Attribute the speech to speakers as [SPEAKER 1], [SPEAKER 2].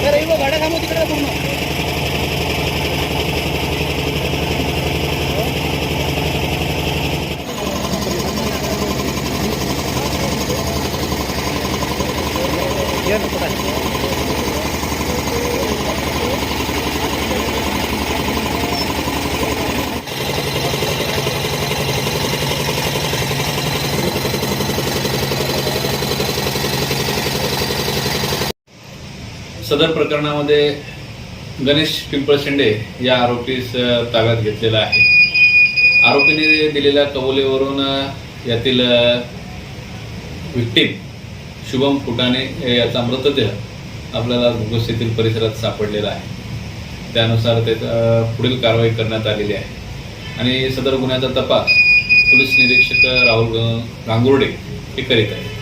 [SPEAKER 1] Sir ಇವಾಗ ವಡಗಾಮಿ ಕಡೆ ಕೊಡೋಣ ಏನು ಕೊಡ್ತಾರೆ सदर प्रकरणामध्ये गणेश पिंपळ पिंपळशेंडे या आरोपीस ताब्यात घेतलेला आहे. आरोपीने दिलेल्या कबुलीवरून यातील विक्टीम शुभम फुटाणे याचा मृतदेह आपल्याला घुगस येथील परिसरात सापडलेला आहे. त्यानुसार त्याचा पुढील कारवाई करण्यात आलेली आहे. आणि सदर गुन्ह्याचा तपास पोलीस निरीक्षक राहुल गांगुर्डे हे करीत आहेत.